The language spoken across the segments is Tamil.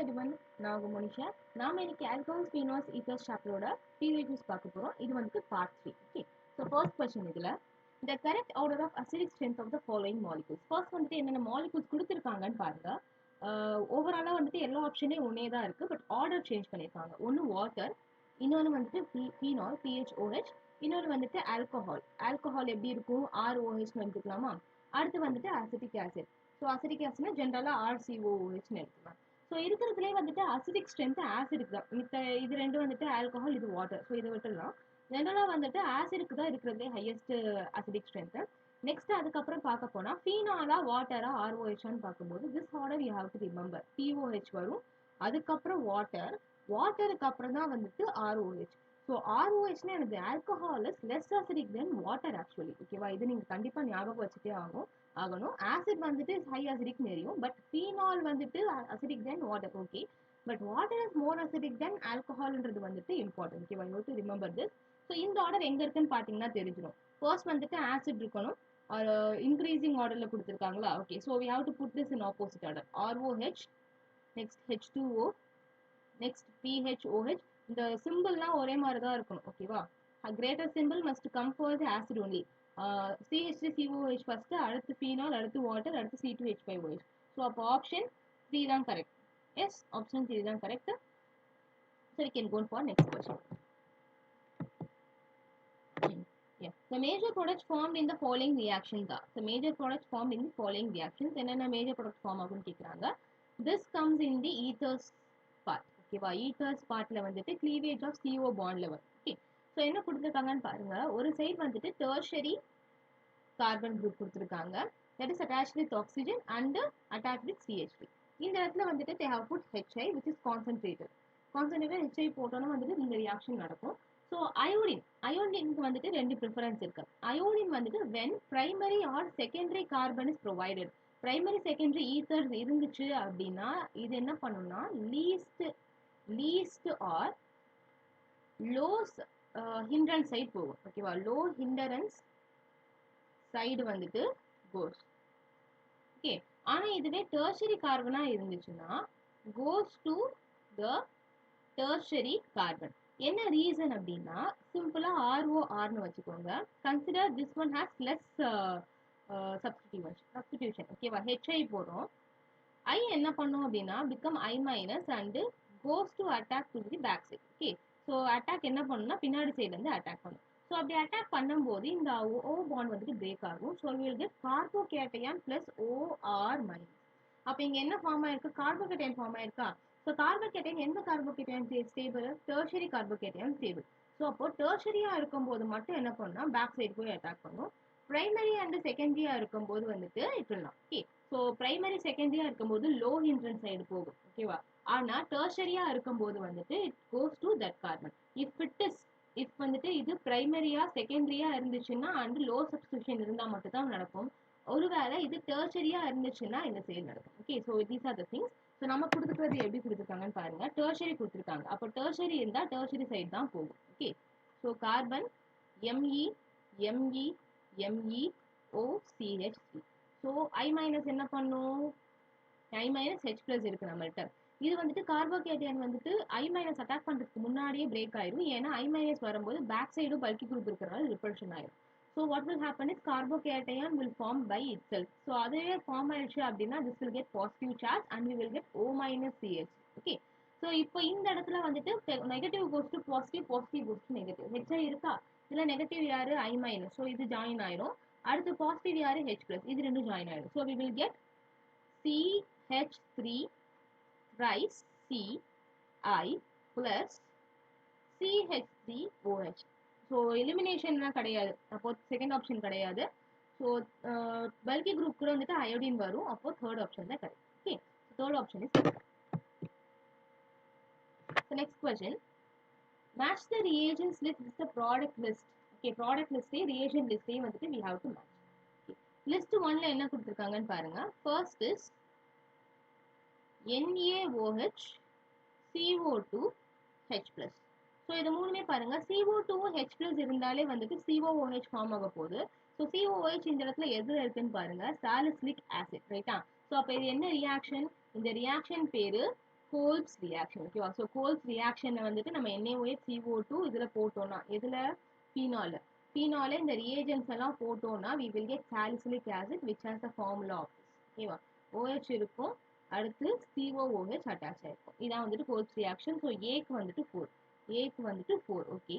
everyone. நான் உங்க மோனிஷா நாம இன்னைக்கு ஆல்கஹால்ஸ் ஃபீனால்ஸ் ஈத்தர்ஸ் சாப்டரோட டீரேஜஸ் பார்க்க போறோம். இது வந்துட்டு part three okay so first question இதுல. The correct order of acidic strength of the following molecules first வந்துட்டு என்னென்ன மாலிகூல்ஸ் கொடுத்துருக்காங்கன்னு பாருங்க. ஓவராலாக வந்துட்டு எல்லா ஆப்ஷனே ஒன்னே தான் இருக்கு. பட் ஆர்டர் சேஞ்ச் பண்ணியிருக்காங்க. ஒன்று வாட்டர் இன்னொன்று வந்துட்டு பி ஃபீனால் பிஹெச்ஓஹெச் இன்னொன்று வந்துட்டு ஆல்கஹால் ஆல்கஹால் எப்படி இருக்கும்? ஆர்ஓஹெச்னு எடுத்துக்கலாமா? அடுத்து வந்துட்டு அசிட்டிக் ஆசிட் ஸோ அசிட்டிக் ஆசிட்னா ஜென்ரலாக ஆர்சிஓஹெச்னு எடுத்துக்கலாம். ஸோ இருக்கிறதுலே வந்துட்டு அசிடிக் ஸ்ட்ரென்த் ஆசிடுக்கு தான். மித்த இது ரெண்டும் வந்துட்டு ஆல்கஹால் இது வாட்டர் ஸோ இதை விட்டுலாம் ஜென்ரலாக வந்துட்டு ஆசிடுக்கு தான் இருக்கிறதுலே ஹையஸ்ட் அசிடிக் ஸ்ட்ரென்த்து நெக்ஸ்ட் அதுக்கப்புறம் பார்க்க போனால் ஃபீனாலா வாட்டரா ஆர்ஓஹெச்னு பார்க்கும்போது this order you have to remember POH வரும். அதுக்கப்புறம் வாட்டர் வாட்டருக்கு அப்புறம் தான் வந்துட்டு ஆர்ஓஹெச் ஸோ ஆர்ஓஹெச்னா எனக்கு alcohol is less acidic than water actually ஓகேவா இது நீங்கள் கண்டிப்பாக ஞாபகம் வச்சுட்டே ஆகும் ஆகணும். ஆசிட் வந்துட்டு ஹை அசிடிக் தெரியும் பட் ஃபீனால் வந்துட்டு acidic than water okay but water is more acidic than ஆல்கஹால்ன்றது வந்துட்டு இம்பார்ட்டன்ட் ஓகேவா you to remember this so இந்த ஆர்டர் எங்கே இருக்குன்னு பார்த்தீங்கன்னா தெரிஞ்சிடும் ஃபர்ஸ்ட் வந்துட்டு ஆசிட் இருக்கணும். ஒரு இன்க்ரீசிங் ஆர்டரில் கொடுத்துருக்காங்களா? Okay so we have to put this in opposite order ROH next H two O next PHOH இந்த சிம்பிள்லாம் ஒரே மாதிரி தான் இருக்கணும். ஓகேவா greater symbol must come for the acid only CH COH first அடுத்து ஃபீனால் அடுத்து வாட்டர் அடுத்து C two H five OH so அப்போ ஆப்ஷன் த்ரீ தான் கரெக்ட் எஸ் ஆப்ஷன் த்ரீ தான் கரெக்ட் சரி can go on for next question Yeah. The major products formed in the following reactions are the major products formed in the following reactions. என்னென்ன major products form ஆகும்னு கேட்குறாங்க this comes in the ethers part ஓகேவா ethers partல வந்துட்டு cleavage of CO bond level okay so என்ன கொடுத்துருக்காங்கன்னு பாருங்க. ஒரு சைடு வந்துட்டு டேர்ஷரி கார்பன் குரூப் கொடுத்துருக்காங்க. That is attach with oxygen and attached with CH3 இந்த இடத்துல வந்துட்டு they have put HI which is concentrated concentrated HI போட்டோன்னா வந்துட்டு இந்த ரியாக்ஷன் நடக்கும். ஸோ அயோடின் அயோடினுக்கு வந்துட்டு ரெண்டு ப்ரிஃபரன்ஸ் இருக்கு. அயோடின் வந்துட்டு when primary or secondary carbon is provided primary secondary ethers இருந்துச்சு அப்படின்னா இது என்ன பண்ணும்னா least least or loss hindrance side போகும். ஓகேவா லோ ஹிண்டரன்ஸ் சைடு வந்துட்டு கோஸ் ஓகே ஆனால் இதுவே டெர்ஷரி கார்பனாக இருந்துச்சுன்னா goes to the tertiary carbon என்ன ரீசன் அப்படின்னா சிம்பிளாக ஆர்ஓ ஆர்னு வச்சுக்கோங்க. Consider this one has less substitution substitution ஓகேவா ஹெச்ஐ போகிறோம் ஐ என்ன பண்ணோம் அப்படின்னா become I minus and goes to attack to the back side okay so attack என்ன பண்ணும்னா பின்னாடி சைட்லேருந்து அட்டாக் பண்ணும். ஸோ அப்படி அட்டாக் பண்ணும்போது இந்த ஓ பாண்ட் வந்துட்டு பிரேக் ஆகும். So will get carbocation plus or minus அப்போ இங்கே என்ன ஃபார்ம் ஆயிருக்கு? கார்போகேட்டையன் ஃபார்ம் ஆயிருக்கா? ஸோ கார்போகேட்டைன் எந்த carbocation stable tertiary carbocation stable so அப்போ டெர்ஷரியா இருக்கும்போது மட்டும் என்ன பண்ணணும் பேக் சைடு போய் அட்டாக் பண்ணும். பிரைமரி அண்ட் செகண்டரியாக இருக்கும்போது வந்துட்டு இப்படிலாம். ஓகே ஸோ பிரைமரி செகண்டரியாக இருக்கும்போது லோ ஹிண்ட்ரன்ஸ் சைடு போகும். ஓகேவா ஆனா டெர்ஷரியா இருக்கும்போது வந்துட்டு it goes to that carbon if it is if வந்துட்டு இது பிரைமரியா செகண்டரியா இருந்துச்சுன்னா அண்ட் லோ சப்ஸ்டியூஷன் இருந்தால் மட்டும்தான் நடக்கும். ஒருவேளை இது டெர்ஷரியா இருந்துச்சுன்னா இந்த செயல் நடக்கும். Okay so these are the things so நம்ம கொடுத்துக்கிறது எப்படி கொடுத்துருக்காங்கன்னு பாருங்க. டெர்ஷரி கொடுத்துருக்காங்க. அப்போ டெர்ஷரி இருந்தால் டெர்ஷரி சைடு தான் போகும். Okay so carbon ME ME ME O CH so I minus என்ன பண்ணும்? ஐ மைனஸ் ஹெச் பிளஸ் இருக்கு நம்மள்கிட்ட இது வந்துட்டு கார்போகேட்டியன் வந்துட்டு ஐ மைனஸ் அட்டாக் பண்ணுறதுக்கு முன்னாடியே பிரேக் ஆயிடும் ஏன்னா ஐ மைனஸ் வரும்போது பேக் சைடும் பல்கி குரூப் இருக்கிறனால ரிப்பல்ஷன் ஆயிடும் so what will happen is carbocation will form by itself so அதுவே ஃபார்ம் ஆயிடுச்சு அப்படின்னா this will get positive charge and we will get O minus CH okay so இப்போ இந்த இடத்துல வந்துட்டு negative goes to positive positive goes to negative HI இருக்கா? இதில் நெகட்டிவ் யாரு? ஐ மைனஸ் ஸோ இது ஜாயின் ஆயிரும். அடுத்து பாசிட்டிவ் யாரு? ஹெச் பிளஸ் இது ரெண்டும் ஜாயின் ஆயிடும் so we will get C H three rise C I plus CH three OH so எலிமினேஷன்லாம் கிடையாது. அப்போ செகண்ட் ஆப்ஷன் கிடையாது. ஸோ பல்கி குரூப் கூட வந்துட்டு அயோடின் வரும். அப்போ தேர்ட் ஆப்ஷன் தான் correct okay third option is next question match the reagents list with the product list okay product லிஸ்டே reagent லிஸ்டே வந்துட்டு we have to match list ஒன்ல என்ன கொடுத்துருக்காங்கன்னு பாருங்க. First is NaOH CO2 H plus. So இது மூணுமே பாருங்க. CO2 டூ ஹெச் ப்ளஸ் இருந்தாலே வந்துட்டு COOH ஃபார்ம் ஆக போகுது. ஸோ COOH இந்த இடத்துல எதில் இருக்குன்னு பாருங்க. சாலிசிலிக் ஆசிட் ரைட்டா ஸோ அப்போ இது என்ன ரியாக்ஷன் இந்த ரியாக்ஷன் பேரு கோல்ஸ் ரியாக்ஷன் ஓகேவா ஸோ கோல்ஸ் ரியாக்ஷனை வந்துட்டு நம்ம NaOH CO2 இதில் போட்டோம்னா இதில் ஃபீனால் ஃபீனால இந்த ரியேஜன்ஸ் எல்லாம் போட்டோம்னா we will get salicylic acid which has the formula of ஓகேவா ஓஹெச் இருக்கும் அடுத்து COOH அட்டாச் ஆயிருக்கும். இதான் வந்துட்டு ஃபோர்த் ரியாக்ஷன் ஸோ ஏக்கு வந்துட்டு ஃபோர் ஏக்கு வந்துட்டு four okay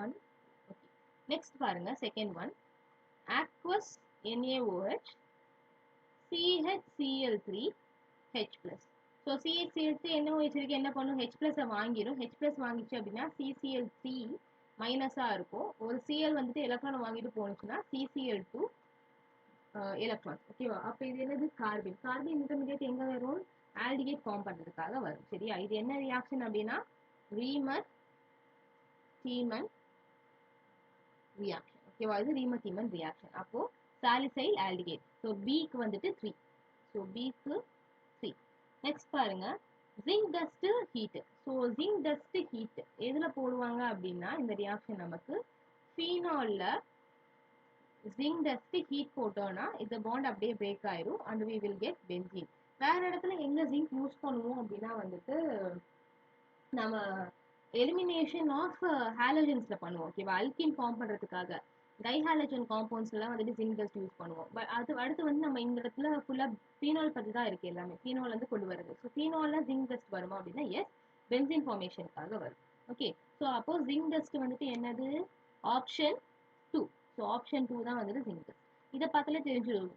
one okay next பாருங்க. Second one aqueous NaOH CHCl three H plus so CHCl3 NaOH இருக்கு என்ன பண்ணும்? ஹெச் ப்ளஸை வாங்கிடும் ஹெச் ப்ளஸ் வாங்கிச்சு அப்படின்னா சிசிஎல் த்ரீ மைனஸாக இருக்கும். ஒரு சிஎல் வந்துட்டு எலக்ட்ரான் வாங்கிட்டு போனுச்சுன்னா CCl2 எலக்ட்ரான்ஸ் ஓகேவா அப்போ இது என்னது? கார்பின் கார்பின் இன்டர்மீடியட் எங்கே வரும்? ஆல்டிகேட் ஃபார்ம் பண்ணுறதுக்காக வரும். சரியா? இது என்ன ரியாக்ஷன் அப்படின்னா? ரீமர் தீமன் ரியாக்ஷன் ஓகேவா இது ரீமர் தீமன் ரியாக்ஷன் அப்போ சாலிசைல் ஆல்டிகேட் ஸோ பிக்கு வந்துட்டு த்ரீ ஸோ பிக்கு த்ரீ நெக்ஸ்ட் பாருங்க. Zinc dust heat so zinc dust heat எதில் போடுவாங்க அப்படின்னா இந்த ரியாக்ஷன் நமக்கு ஃபீனாலில் ஜிங்க் டஸ்ட் ஹீட் போட்டோன்னா இந்த பாண்ட் அப்படியே பிரேக் ஆயிரும். And we will get benzene வேற இடத்துல எங்க ஜிங்க் யூஸ் பண்ணுவோம் அப்படின்னா வந்துட்டு நம்ம எலிமினேஷன் ஆஃப் ஹாலஜன்ஸ்ல பண்ணுவோம் ஓகேவா அல்கின் ஃபார்ம் பண்றதுக்காக. டைஹாலஜன் காம்பவுண்ட்ஸ்லாம் வந்துட்டு ஜிங்க் டஸ்ட் யூஸ் பண்ணுவோம். பட் அது அடுத்து வந்து நம்ம இந்த இடத்துல ஃபுல்லாக ஃபீனால் பற்றி தான் இருக்குது எல்லாமே. ஃபீனால் வந்து கொண்டு வருது ஸோ ஃபீனால்ல ஜிங்க் டஸ்ட் வருமா அப்படின்னா எஸ் பென்சின் ஃபார்மேஷனுக்காக வரும். ஓகே ஸோ அப்போ ஜிங்க் டஸ்ட் வந்துட்டு என்னது? Option two so option two தான் வந்துட்டு சிங்கிள் இதை பார்த்தாலே தெரிஞ்சிடும்.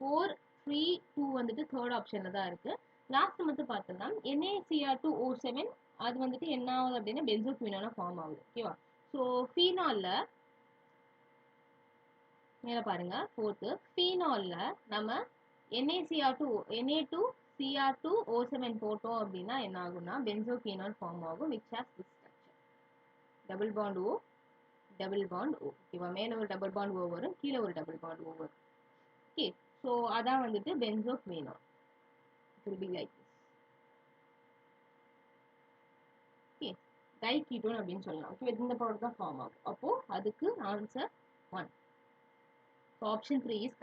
ஃபோர் த்ரீ டூ வந்துட்டு தேர்ட் ஆப்ஷன்ல தான் இருக்கு. லாஸ்ட் மட்டும் பார்த்தோம்னா என்ஏசிஆர் டூ ஓ செவன் அது வந்துட்டு என்ன ஆகுது அப்படின்னா பென்சோக்வினோனா ஃபார்ம் ஆகுது. ஓகேவா ஸோ ஃபீனாலில் மேலே பாருங்க ஃபோர்த்து ஃபீனாலில் நம்ம NaCr two Na two Cr two O seven போட்டோம் அப்படின்னா என்ன ஆகும்னா பென்சோஃபீனால் ஃபார்ம் ஆகும் which has double bond O? Double bond O ஓகேவா மேல ஒரு டபுள் பாண்ட் ஓ வரும் கீழே ஒரு டபுள் பாண்ட் ஓ வரும். ஓகே ஸோ அதான் வந்துட்டு benzoquinol it be like okay diketone அப்படின்னு சொல்லலாம். ஓகே இந்த ப்ராடக்ட் தான் ஃபார்ம் ஆகும். அப்போ அதுக்கு answer one option three is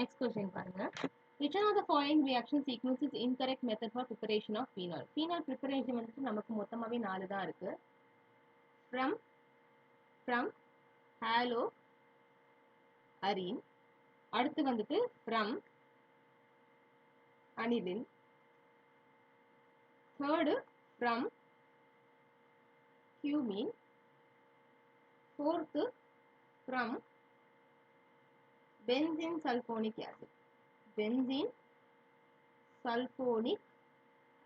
next question பாருங்க. Which one of the following reaction sequence is incorrect method for preparation of phenol? Phenol preparation வந்துட்டு நமக்கு மொத்தமாவே நாலு தான் இருக்கு. ஃப்ரம் from ஹலோ அரின் அடுத்து வந்துட்டு from aniline third from cumene fourth from benzene sulphonic acid benzene sulphonic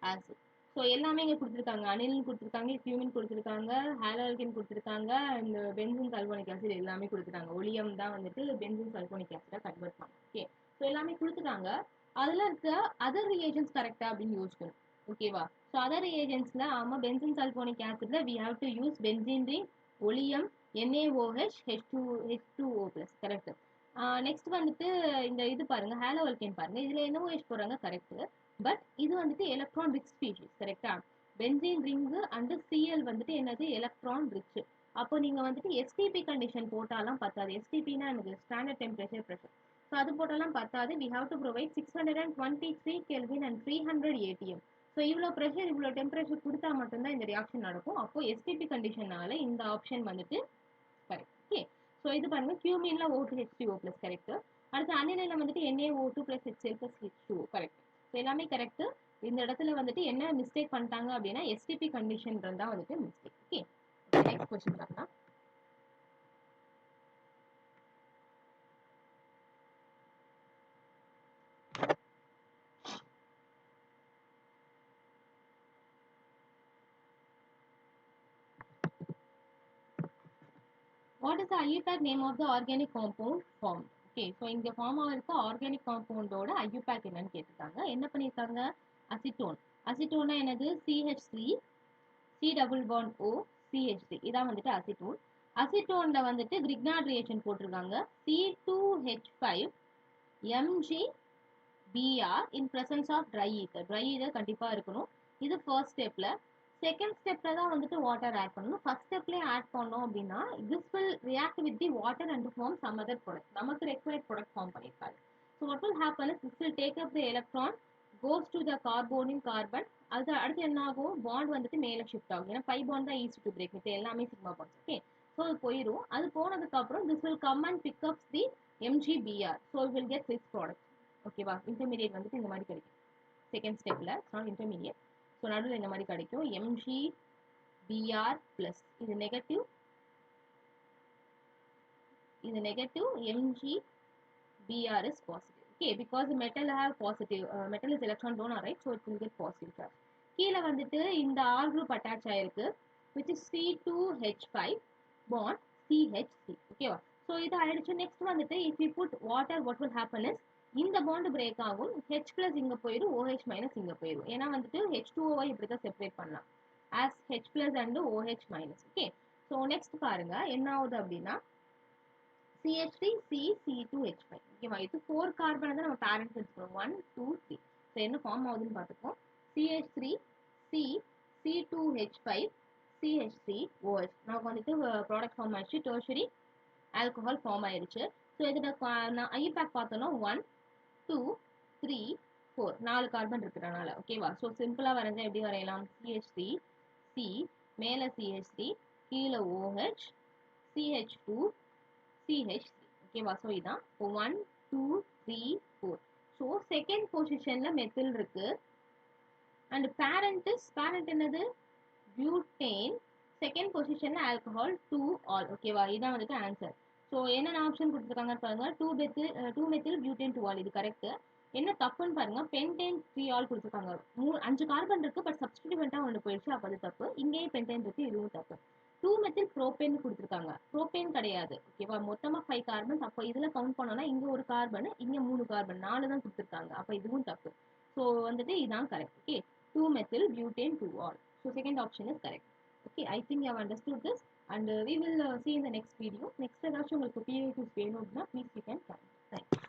acid so எல்லாமே இங்கே கொடுத்துருக்காங்க. அனிலின் கொடுத்துருக்காங்க கியூமின் கொடுத்துருக்காங்க ஹாலோல்கின் கொடுத்துருக்காங்க இந்த பென்சின் சல்போனிக் ஆசிட் எல்லாமே கொடுத்துருக்காங்க ஒலியம் தான் வந்துட்டு பென்சின் சல்போனிக் ஆசிடாக கன்வெர்ட் பண்ணும் ஓகே ஸோ எல்லாமே கொடுத்துட்டாங்க. அதில் இருக்க அதர் ரியேஜன்ஸ் கரெக்டாக அப்படின்னு யோசிக்கணும். ஓகேவா ஸோ அதர் ரியேஜன்ஸில் ஆமாம் benzene sulphonic ஆசிடில் we have to use benzene ring oleum NaOH H2 H2O plus correct next வந்துட்டு இந்த இது பாருங்க ஹேலோவல்கேன் பாருங்க. இதில் என்னவோ NaOH போடுறாங்க கரெக்ட் பட் இது வந்துட்டு எலக்ட்ரான் ரிச் ஸ்பீஷிஸ் கரெக்டா பென்சீன் ரிங்கு அண்ட் சிஎல் வந்துட்டு என்னது? எலக்ட்ரான் ரிச் அப்போ நீங்கள் வந்துட்டு எஸ்டிபி கண்டிஷன் போட்டாலாம் பத்தாது. எஸ்டிபினா எனக்கு ஸ்டாண்டர்ட் டெம்பரேச்சர் ப்ரெஷர் ஸோ அது போட்டாலாம் பத்தாது. We have to provide six hundred and twenty three kelvin and three hundred ATM so இவ்வளோ ப்ரெஷர் இவ்வளோ டெம்பரேச்சர் கொடுத்தா மட்டும்தான் இந்த ரியாக்ஷன் நடக்கும். அப்போ எஸ்டிபி கண்டிஷனால இந்த ஆப்ஷன் வந்துட்டு கரெக்ட் ஓகே ஸோ இது பாருங்க. கியூமின்ல O two H O plus correct அடுத்து அனிலில் வந்துட்டு Na O two plus HL plus H two correct எல்லாமே கரெக்ட் இந்த இடத்துல வந்துட்டு என்ன மிஸ்டேக் பண்ணிட்டாங்க அப்படின்னா எஸ்டிபி கண்டிஷன் தான் வந்துட்டு மிஸ்டேக் ஓகே நெக்ஸ்ட் கொஸ்டின் பார்க்கலாம். What is the IUPAC name of the organic compound form okay so இங்கே ஃபார்ம் ஆகிருக்க ஆர்கானிக் காம்பவுண்டோட ஐயூபேக் என்னன்னு கேட்டிருக்காங்க. என்ன பண்ணியிருக்காங்க? அசிட்டோன் அசிட்டோனா என்னது? CH three C double bond O CH three இதான் வந்துட்டு அசிட்டோன் அசிட்டோன்ல வந்துட்டு கிரிக்னாட் ரியாக்ஷன் போட்டிருக்காங்க. C two H five Mg Br in presence of dry ether dry ether கண்டிப்பாக இருக்கணும். இது ஃபர்ஸ்ட் ஸ்டெப்பில் செகண்ட் ஸ்டெப்ல தான் வந்துட்டு வாட்டர் ஆட் பண்ணணும். ஃபர்ஸ்ட் ஸ்டெப்லேயே ஆட் பண்ணோம் அப்படின்னா this will react with the water and form some other product நமக்கு ரெக்வயர்ட் ப்ராடக்ட் ஃபார்ம் பண்ணியிருக்காரு. So what will happen is this will take up the electron goes to the கார்போனின் carbon அது அடுத்து என்ன ஆகும்? பாண்ட் வந்துட்டு மேலே ஷிஃப்ட் ஆகும். ஏன்னா பை பாண்ட் தான் ஈஸி டு பிரேக் இது எல்லாமே சிக்மா பாண்ட்ஸ் ஓகே ஸோ அது போயிடும் அது போனதுக்கப்புறம் this will come and pick up the MgBr so will get six product ஓகேவா இன்டர்மீடியட் வந்துட்டு இந்த மாதிரி கிடைக்கும். செகண்ட் ஸ்டெப்பில் நாட் இன்டர்மீடியட் ஸோ நடுவில் இந்த மாதிரி கிடைக்கும் எம்ஜி பிஆர் ப்ளஸ் இது நெகட்டிவ் இது negative Mg Br is positive okay because metal have positive metal is electron donor right so it will get positive charge கீழே வந்துட்டு இந்த ஆர் குரூப் அட்டாச் ஆயிருக்கு which is C two H five bond CHC ஓகேவா ஸோ இது ஆயிடுச்சு நெக்ஸ்ட் வந்துட்டு if you put water what will happen is இந்த பாண்டு பிரேக் ஆகும். ஹெச் பிளஸ் இங்கே போயிடும் ஓஹெச் மைனஸ் இங்கே போயிடும். ஏன்னா வந்துட்டு ஹெச் டூ ஓவை இப்படி தான் செப்பரேட் பண்ணலாம். As H plus and OH minus okay so next பாருங்க என்ன ஆகுது அப்படின்னா CH three C C two H five ஓகேவா இது ஃபோர் கார்பன் தான் நம்ம பேரண்ட்ஸ் எடுத்துக்கணும் ஒன் டூ த்ரீ ஸோ என்ன ஃபார்ம் ஆகுதுன்னு பார்த்துக்கோம் CH3 C C2H5 CH3 OH நமக்கு வந்துட்டு ப்ராடக்ட் ஃபார்ம் ஆயிடுச்சு. டெர்ஷரி ஆல்கஹால் ஃபார்ம் ஆயிடுச்சு. ஸோ இதில் நான் ஐபேக் பார்த்தோன்னா ஒன் டூ த்ரீ ஃபோர் நாலு கார்பன் இருக்கிறனால ஓகேவா ஸோ சிம்பிளாக வரைஞ்சா எப்படி வரையலாம்? சிஹெச்சி சி மேலே சிஹெச்சி கீழே ஓஹெச் சிஹெச் டூ சிஹெச் ஓகேவா ஸோ இதான். One two three four so second பொசிஷனில் மெத்தில் இருக்கு. அண்ட் பேரண்ட் இஸ் பேரண்ட் என்னது? பியூட்டேன் செகண்ட் பொசிஷனில் ஆல்கஹால் டூ ஆல் ஓகேவா இதான் வந்துட்டு ஆன்சர் ஸோ என்னென்ன ஆப்ஷன் கொடுத்துருக்காங்கன்னு பாருங்க. Two methyl two methyl butane two ol இது கரெக்ட்டு என்ன தப்புன்னு பாருங்க. பென்டேன் த்ரீ ஆல் கொடுத்துருக்காங்க. மூ அஞ்சு கார்பன் இருக்குது பட் சப்ஸ்டிடியூமெண்ட்டாக ஒன்று போயிடுச்சு. அப்போ அது தப்பு. இங்கேயும் பென்டேன் இருக்குது இதுவும் தப்பு. டூ மெத்தில் ப்ரோபேன் கொடுத்துருக்காங்க. ப்ரோபேன் கிடையாது. ஓகேவா மொத்தமாக ஃபைவ் கார்பன் அப்போ இதில் கவுண்ட் பண்ணோம்னா இங்கே ஒரு கார்பன் இங்கே மூணு கார்பன் நாலு தான் கொடுத்துருக்காங்க. அப்போ இதுவும் தப்பு. ஸோ வந்துட்டு இதுதான் correct okay two methyl butane two ol so second option is correct okay I think you understood this and we will see இந்த நெக்ஸ்ட் வீடியோ நெக்ஸ்ட் ஏதாச்சும் உங்களுக்கு பிஏ வேணும் அப்படின்னா please you can comment thank you